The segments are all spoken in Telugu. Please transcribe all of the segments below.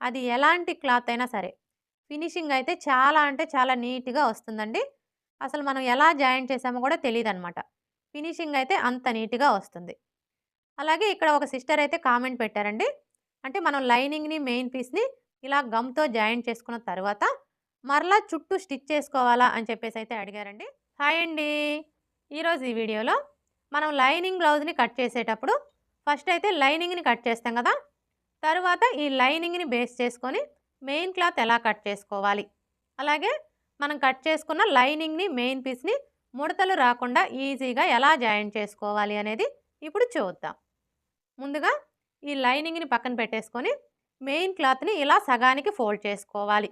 అది ఎలాంటి క్లాత్ అయినా సరే ఫినిషింగ్ అయితే చాలా అంటే చాలా నీట్‌గా వస్తుందండి. అసలు మనం ఎలా జాయిన్ చేసామో కూడా తెలియదు అనమాట ఫినిషింగ్ అయితే అంత నీట్‌గా వస్తుంది. అలాగే ఇక్కడ ఒక సిస్టర్ అయితే కామెంట్ పెట్టారండి. అంటే మనం లైనింగ్‌ని, మెయిన్ పీస్‌ని ఇలా గమ్‌తో జాయిన్ చేసుకున్న తర్వాత మరలా చుట్టూ స్టిచ్ చేసుకోవాలా అని చెప్పేసి అయితే అడిగారండి. హాయ్ అండి. ఈరోజు ఈ వీడియోలో మనం లైనింగ్ బ్లౌజ్‌ని కట్ చేసేటప్పుడు ఫస్ట్ అయితే లైనింగ్‌ని కట్ చేస్తాం కదా! తరువాత ఈ లైనింగ్‌ని బేస్ చేసుకొని మెయిన్ క్లాత్ ఎలా కట్ చేసుకోవాలి. అలాగే మనం కట్ చేసుకున్న లైనింగ్‌ని, మెయిన్ పీస్‌ని ముడతలు రాకుండా ఈజీగా ఎలా జాయిన్ చేసుకోవాలి అనేది ఇప్పుడు చూద్దాం. ముందుగా ఈ లైనింగ్‌ని పక్కన పెట్టేసుకొని మెయిన్ క్లాత్‌ని ఇలా సగానికి ఫోల్డ్ చేసుకోవాలి.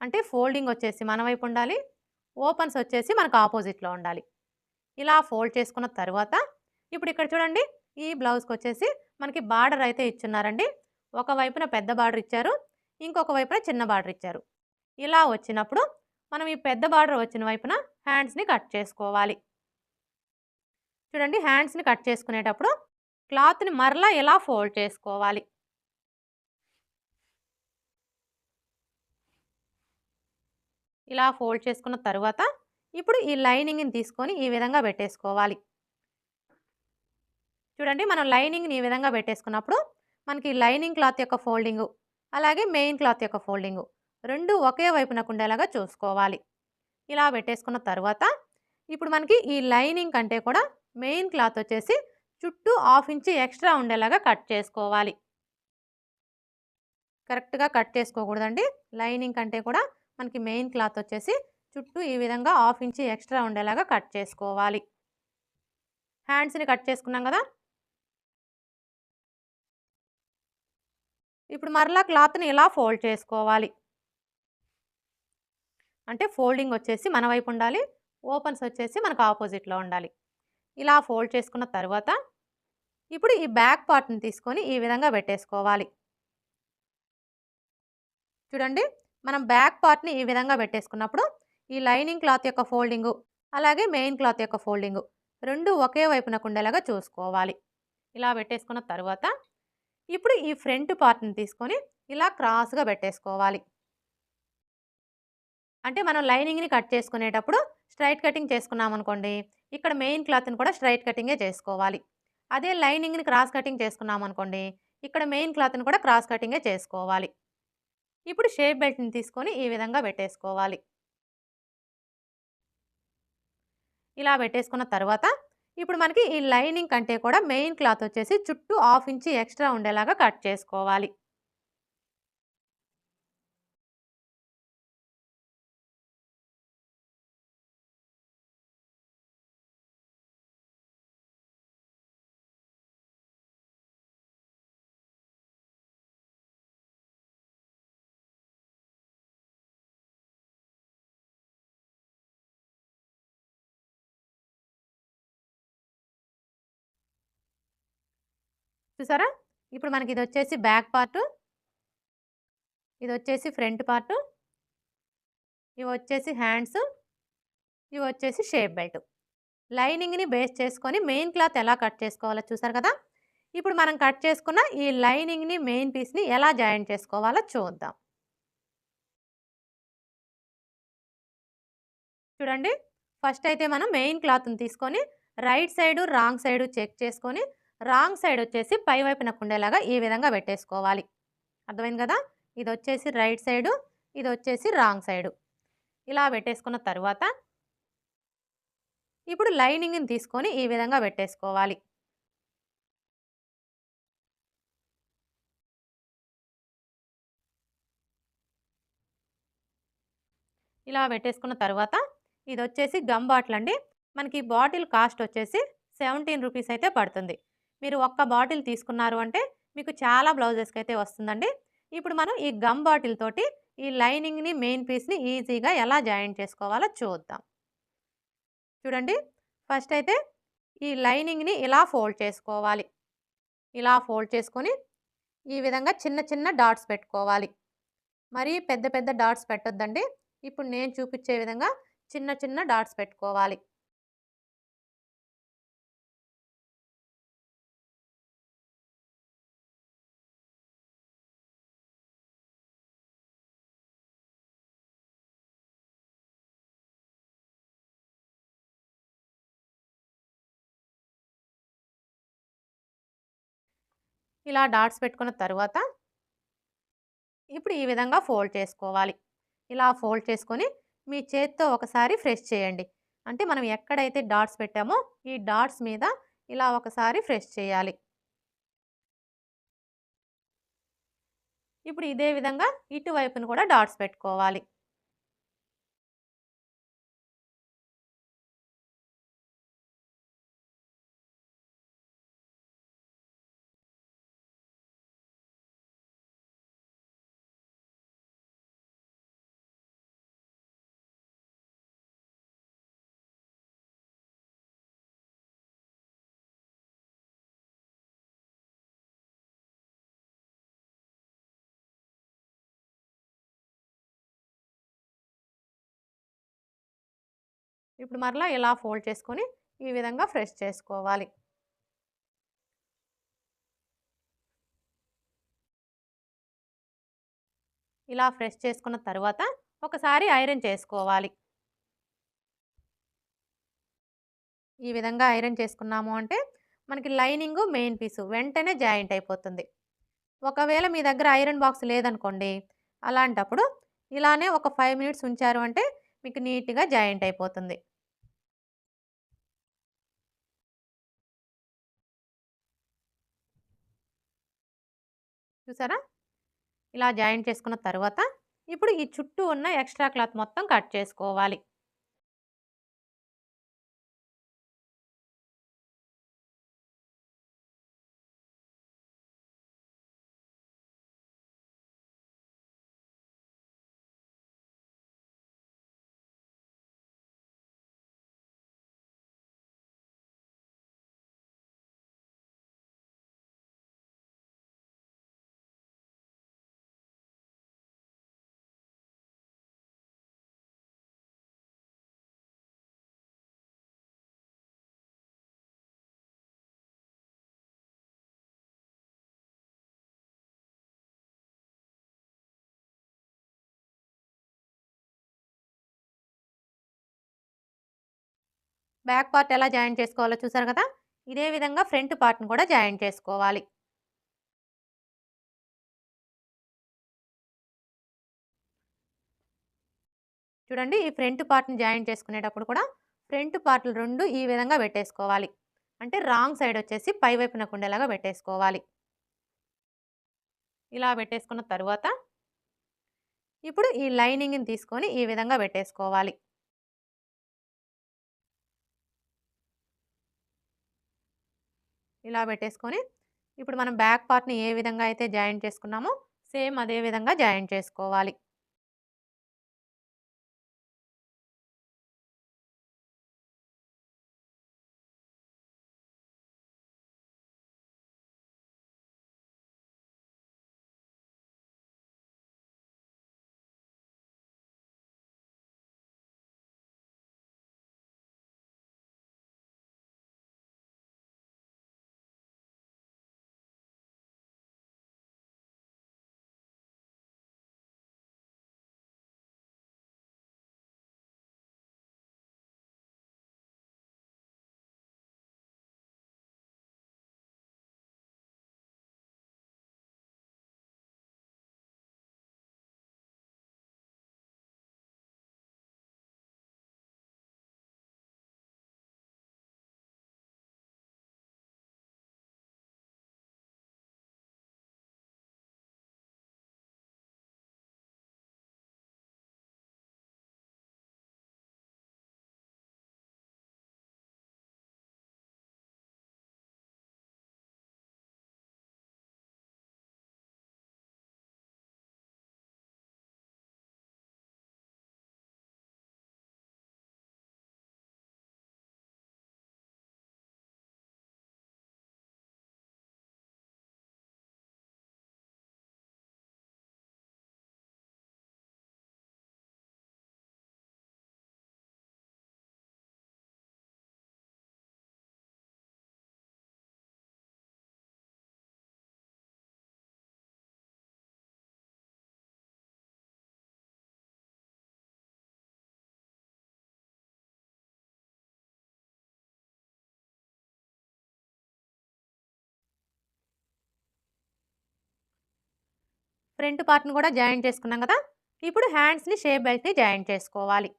అంటే ఫోల్డింగ్ వచ్చేసి మన వైపు ఉండాలి. ఓపెన్స్ వచ్చేసి మనకు ఆపోజిట్‌లో ఉండాలి. ఇలా ఫోల్డ్ చేసుకున్న తర్వాత ఇప్పుడు ఇక్కడ చూడండి ఈ బ్లౌజ్కి వచ్చేసి మనకి బార్డర్ అయితే ఇచ్చున్నారండి. ఒక వైపున పెద్ద బార్డర్ ఇచ్చారు. ఇంకొక వైపున చిన్న బార్డర్ ఇచ్చారు. ఇలా వచ్చినప్పుడు మనం ఈ పెద్ద బార్డర్ వచ్చిన వైపున హ్యాండ్స్‌ని కట్ చేసుకోవాలి. చూడండి హ్యాండ్స్‌ని కట్ చేసుకునేటప్పుడు క్లాత్‌ని మరలా ఇలా ఫోల్డ్ చేసుకోవాలి. ఇలా ఫోల్డ్ చేసుకున్న తర్వాత ఇప్పుడు ఈ లైనింగ్‌ని తీసుకొని ఈ విధంగా పెట్టేసుకోవాలి. చూడండి మనం లైనింగ్‌ని ఈ విధంగా పెట్టేసుకున్నప్పుడు మనకి లైనింగ్ క్లాత్ యొక్క ఫోల్డింగు, అలాగే మెయిన్ క్లాత్ యొక్క ఫోల్డింగు రెండు ఒకే వైపునకు ఉండేలాగా చూసుకోవాలి. ఇలా పెట్టేసుకున్న తర్వాత ఇప్పుడు మనకి ఈ లైనింగ్ కంటే కూడా మెయిన్ క్లాత్ వచ్చేసి చుట్టూ హాఫ్ ఇంచ్ ఎక్స్ట్రా ఉండేలాగా కట్ చేసుకోవాలి. కరెక్ట్‌గా కట్ చేసుకోకూడదండి. లైనింగ్ కంటే కూడా మనకి మెయిన్ క్లాత్ వచ్చేసి చుట్టూ ఈ విధంగా హాఫ్ ఇంచ్ ఎక్స్ట్రా ఉండేలాగా కట్ చేసుకోవాలి. హ్యాండ్స్‌ని కట్ చేసుకున్నాం కదా! ఇప్పుడు మరలా క్లాత్‌ని ఇలా ఫోల్డ్ చేసుకోవాలి. అంటే ఫోల్డింగ్ వచ్చేసి మన వైపు ఉండాలి. ఓపెన్స్ వచ్చేసి మనకు ఆపోజిట్‌లో ఉండాలి. ఇలా ఫోల్డ్ చేసుకున్న తర్వాత ఇప్పుడు ఈ బ్యాక్ పార్ట్‌ని తీసుకొని ఈ విధంగా పెట్టేసుకోవాలి. చూడండి మనం బ్యాక్ పార్ట్‌ని ఈ విధంగా పెట్టేసుకున్నప్పుడు ఈ లైనింగ్ క్లాత్ యొక్క ఫోల్డింగు, అలాగే మెయిన్ క్లాత్ యొక్క ఫోల్డింగు రెండు ఒకే వైపునకు ఉండేలాగా చూసుకోవాలి. ఇలా పెట్టేసుకున్న తర్వాత ఇప్పుడు ఈ ఫ్రంట్ పార్ట్‌ని తీసుకొని ఇలా క్రాస్‌గా పెట్టేసుకోవాలి. అంటే మనం లైనింగ్‌ని కట్ చేసుకునేటప్పుడు స్ట్రైట్ కటింగ్ చేసుకున్నామనుకోండి, ఇక్కడ మెయిన్ క్లాత్‌ని కూడా స్ట్రైట్ కటింగే చేసుకోవాలి. అదే లైనింగ్‌ని క్రాస్ కటింగ్ చేసుకున్నామనుకోండి, ఇక్కడ మెయిన్ క్లాత్‌ని కూడా క్రాస్ కటింగే చేసుకోవాలి. ఇప్పుడు షేప్ బెల్ట్‌ని తీసుకొని ఈ విధంగా పెట్టేసుకోవాలి. ఇలా పెట్టేసుకున్న తర్వాత ఇప్పుడు మనకి ఈ లైనింగ్ కంటే కూడా మెయిన్ క్లాత్ వచ్చేసి చుట్టూ హాఫ్ ఇంచి ఎక్స్ట్రా ఉండేలాగా కట్ చేసుకోవాలి. చూసారా? ఇప్పుడు మనకి ఇది వచ్చేసి బ్యాక్ పార్టు. ఇదొచ్చేసి ఫ్రంట్ పార్టు. వచ్చేసి హ్యాండ్స్. ఇవి వచ్చేసి షేప్ బెల్ట్. లైనింగ్‌ని బేస్ చేసుకొని మెయిన్ క్లాత్ ఎలా కట్ చేసుకోవాలో చూసారు కదా! ఇప్పుడు మనం కట్ చేసుకున్న ఈ లైనింగ్‌ని, మెయిన్ పీస్‌ని ఎలా జాయింట్ చేసుకోవాలో చూద్దాం. చూడండి. ఫస్ట్ అయితే మనం మెయిన్ క్లాత్‌ని తీసుకొని right side, wrong side check చేసుకొని రాంగ్ సైడ్ వచ్చేసి పై వైపున ఉండేలాగా ఈ విధంగా పెట్టేసుకోవాలి. అర్థమైంది కదా! ఇది వచ్చేసి రైట్ సైడు, ఇది వచ్చేసి రాంగ్ సైడు. ఇలా పెట్టేసుకున్న తర్వాత ఇప్పుడు లైనింగ్‌ని తీసుకొని ఈ విధంగా పెట్టేసుకోవాలి. ఇలా పెట్టేసుకున్న తర్వాత ఇది వచ్చేసి గమ్ బాటిల్ అండి. మనకి బాటిల్ కాస్ట్ వచ్చేసి సెవెంటీన్ రూపీస్ అయితే పడుతుంది. మీరు ఒక్క బాటిల్ తీసుకున్నారు అంటే మీకు చాలా బ్లౌజెస్‌కి అయితే వస్తుందండి. ఇప్పుడు మనం ఈ గమ్ బాటిల్ తోటి ఈ లైనింగ్‌ని, మెయిన్ పీస్‌ని ఈజీగా ఎలా జాయింట్ చేసుకోవాలో చూద్దాం. చూడండి. ఫస్ట్ అయితే ఈ లైనింగ్‌ని ఇలా ఫోల్డ్ చేసుకోవాలి. ఇలా ఫోల్డ్ చేసుకొని ఈ విధంగా చిన్న చిన్న డాట్స్ పెట్టుకోవాలి. మరీ పెద్ద పెద్ద డాట్స్ పెట్టొద్దండి. ఇప్పుడు నేను చూపించే విధంగా చిన్న చిన్న డాట్స్ పెట్టుకోవాలి. ఇలా డాట్స్ పెట్టుకున్న తర్వాత ఇప్పుడు ఈ విధంగా ఫోల్డ్ చేసుకోవాలి. ఇలా ఫోల్డ్ చేసుకొని మీ చేత్తో ఒకసారి ఫ్రెష్ చేయండి. అంటే మనం ఎక్కడైతే డాట్స్ పెట్టామో ఈ డాట్స్ మీద ఇలా ఒకసారి ఫ్రెష్ చేయాలి. ఇప్పుడు ఇదే విధంగా ఇటువైపున కూడా డాట్స్ పెట్టుకోవాలి. ఇప్పుడు మరలా ఇలా ఫోల్డ్ చేసుకొని ఈ విధంగా ఫ్రెష్ చేసుకోవాలి. ఇలా ఫ్రెష్ చేసుకున్న తర్వాత ఒకసారి ఐరన్ చేసుకోవాలి. ఈ విధంగా ఐరన్ చేసుకున్నాము అంటే మనకి లైనింగు, మెయిన్ పీసు వెంటనే జాయింట్ అయిపోతుంది. ఒకవేళ మీ దగ్గర ఐరన్ బాక్స్ లేదనుకోండి, అలాంటప్పుడు ఇలానే ఒక ఫైవ్ మినిట్స్ ఉంచారు అంటే మీకు నీట్‌గా జాయింట్ అయిపోతుంది. చూసారా? ఇలా జాయింట్ చేసుకున్న తర్వాత ఇప్పుడు ఈ చుట్టూ ఉన్న ఎక్స్‌ట్రా క్లాత్ మొత్తం కట్ చేసుకోవాలి. బ్యాక్ పార్ట్ ఎలా జాయిన్ చేసుకోవాలో చూసారు కదా! ఇదే విధంగా ఫ్రంట్ పార్ట్‌ని కూడా జాయిన్ చేసుకోవాలి. చూడండి ఈ ఫ్రంట్ పార్ట్‌ని జాయిన్ చేసుకునేటప్పుడు కూడా ఫ్రంట్ పార్ట్‌లు రెండు ఈ విధంగా పెట్టేసుకోవాలి. అంటే రాంగ్ సైడ్ వచ్చేసి పై వైపున కుండేలాగా పెట్టేసుకోవాలి. ఇలా పెట్టేసుకున్న తర్వాత ఇప్పుడు ఈ లైనింగ్‌ని తీసుకొని ఈ విధంగా పెట్టేసుకోవాలి. ఇలా పెట్టేసుకొని ఇప్పుడు మనం బ్యాక్ పార్ట్‌ని ఏ విధంగా అయితే జాయింట్ చేసుకున్నామో సేమ్ అదే విధంగా జాయింట్ చేసుకోవాలి. ఫ్రంట్ పార్ట్‌ని కూడా జాయింట్ చేసుకున్నాం కదా! ఇప్పుడు హ్యాండ్స్‌ని షేప్ బెల్ట్‌ని జాయింట్ చేసుకోవాలి.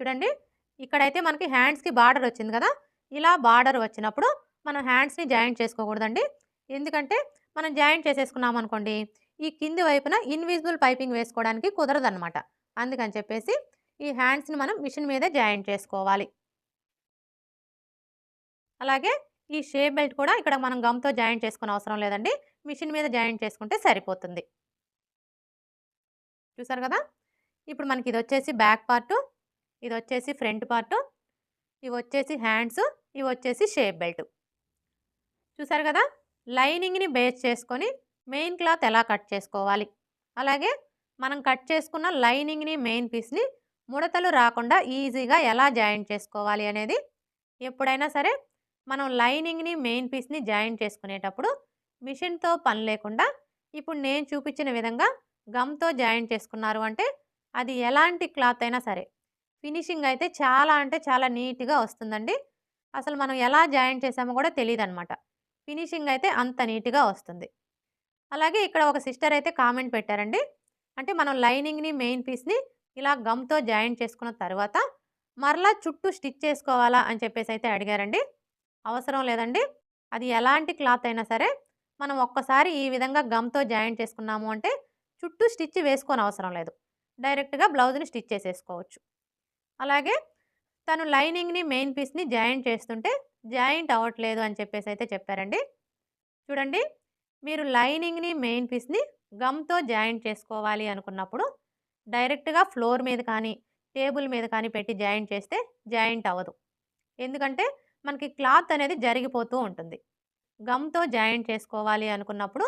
చూడండి. ఇక్కడైతే మనకి హ్యాండ్స్‌కి బార్డర్ వచ్చింది కదా! ఇలా బార్డర్ వచ్చినప్పుడు మనం హ్యాండ్స్‌ని జాయింట్ చేసుకోకూడదండి. ఎందుకంటే మనం జాయింట్ చేసేసుకున్నామనుకోండి, ఈ కింది వైపున ఇన్విజిబుల్ పైపింగ్ వేసుకోవడానికి కుదరదనమాట. అందుకని చెప్పేసి ఈ హ్యాండ్స్‌ని మనం మిషన్ మీద జాయిన్ చేసుకోవాలి. అలాగే ఈ షేప్ బెల్ట్ కూడా ఇక్కడ మనం గమ్‌తో జాయిన్ చేసుకునే అవసరం లేదండి. మిషన్ మీద జాయిన్ చేసుకుంటే సరిపోతుంది. చూసారు కదా! ఇప్పుడు మనకి ఇది వచ్చేసి బ్యాక్ పార్టు, ఇదొచ్చేసి ఫ్రంట్ పార్టు, వచ్చేసి హ్యాండ్స్, ఇవొచ్చేసి షేప్ బెల్ట్. చూసారు కదా! లైనింగ్‌ని బేస్ చేసుకొని మెయిన్ క్లాత్ ఎలా కట్ చేసుకోవాలి. అలాగే మనం కట్ చేసుకున్న లైనింగ్‌ని, మెయిన్ పీస్‌ని ముడతలు రాకుండా ఈజీగా ఎలా జాయింట్ చేసుకోవాలి అనేది ఎప్పుడైనా సరే మనం లైనింగ్‌ని, మెయిన్ పీస్‌ని జాయింట్ చేసుకునేటప్పుడు మిషన్‌తో పని లేకుండా ఇప్పుడు నేను చూపించిన విధంగా గమ్‌తో జాయింట్ చేసుకున్నారు అంటే అది ఎలాంటి క్లాత్ అయినా సరే ఫినిషింగ్ అయితే చాలా అంటే చాలా నీట్‌గా వస్తుందండి. అసలు మనం ఎలా జాయింట్ చేసామో కూడా తెలీదనమాట. ఫినిషింగ్ అయితే అంత నీట్‌గా వస్తుంది. అలాగే ఇక్కడ ఒక సిస్టర్ అయితే కామెంట్ పెట్టారండి. అంటే మనం లైనింగ్‌ని, మెయిన్ పీస్‌ని ఇలా గమ్‌తో జాయింట్ చేసుకున్న తర్వాత మరలా చుట్టూ స్టిచ్ చేసుకోవాలా అని చెప్పేసి అయితే అడిగారండి. అవసరం లేదండి. అది ఎలాంటి క్లాత్ అయినా సరే మనం ఒక్కసారి ఈ విధంగా గమ్‌తో జాయింట్ చేసుకున్నాము అంటే చుట్టూ స్టిచ్ వేసుకోనవసరం లేదు. డైరెక్ట్‌గా బ్లౌజ్‌ని స్టిచ్ చేసేసుకోవచ్చు. అలాగే తను లైనింగ్‌ని, మెయిన్ పీస్‌ని జాయింట్ చేస్తుంటే జాయింట్ అవ్వట్లేదు అని చెప్పేసి అయితే చెప్పారండి. చూడండి మీరు లైనింగ్‌ని, మెయిన్ పీస్‌ని గమ్‌తో జాయింట్ చేసుకోవాలి అనుకున్నప్పుడు డైరెక్ట్‌గా ఫ్లోర్ మీద కానీ, టేబుల్ మీద కానీ పెట్టి జాయింట్ చేస్తే జాయింట్ అవ్వదు. ఎందుకంటే మనకి క్లాత్ అనేది జరిగిపోతూ ఉంటుంది. గమ్‌తో జాయింట్ చేసుకోవాలి అనుకున్నప్పుడు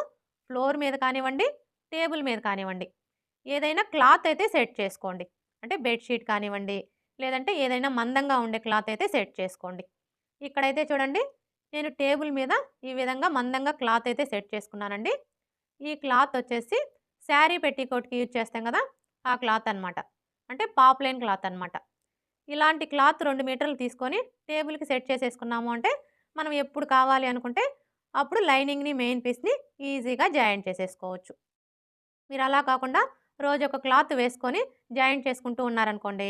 ఫ్లోర్ మీద కానివ్వండి, టేబుల్ మీద కానివ్వండి, ఏదైనా క్లాత్ అయితే సెట్ చేసుకోండి. అంటే బెడ్‌షీట్ కానివ్వండి, లేదంటే ఏదైనా మందంగా ఉండే క్లాత్ అయితే సెట్ చేసుకోండి. ఇక్కడైతే చూడండి నేను టేబుల్ మీద ఈ విధంగా మందంగా క్లాత్ అయితే సెట్ చేసుకున్నానండి. ఈ క్లాత్ వచ్చేసి శారీ పెట్టికోట్‌కి యూజ్ చేస్తాం కదా! ఆ క్లాత్ అనమాట. అంటే పాప్లైన్ క్లాత్ అనమాట. ఇలాంటి క్లాత్ రెండు మీటర్లు తీసుకొని టేబుల్‌కి సెట్ చేసేసుకున్నాము అంటే మనం ఎప్పుడు కావాలి అనుకుంటే అప్పుడు లైనింగ్‌ని, మెయిన్ పీస్‌ని ఈజీగా జాయింట్ చేసేసుకోవచ్చు. మీరు అలా కాకుండా రోజు ఒక క్లాత్ వేసుకొని జాయింట్ చేసుకుంటూ ఉన్నారనుకోండి.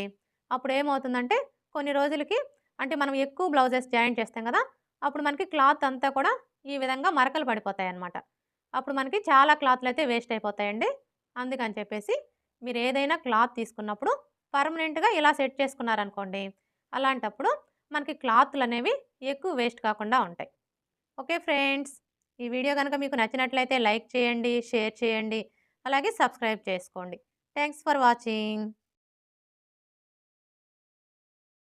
అప్పుడు ఏమవుతుందంటే కొన్ని రోజులకి అంటే మనం ఎక్కువ బ్లౌజెస్ జాయింట్ చేస్తాం కదా! అప్పుడు మనకి క్లాత్ అంతా కూడా ఈ విధంగా మరకలు పడిపోతాయన్నమాట. అప్పుడు మనకి చాలా క్లాత్లు అయితే వేస్ట్ అయిపోతాయండి. అందుకని చెప్పేసి మీరు ఏదైనా క్లాత్ తీసుకున్నప్పుడు పర్మనెంట్‌గా ఇలా సెట్ చేసుకున్నారనుకోండి. అలాంటప్పుడు మనకి క్లాత్లు అనేవి ఎక్కువ వేస్ట్ కాకుండా ఉంటాయి. Okay friends. ఈ వీడియో కనుక మీకు నచ్చినట్లయితే లైక్ చేయండి, షేర్ చేయండి. అలాగే సబ్స్క్రైబ్ చేసుకోండి. Thanks for watching.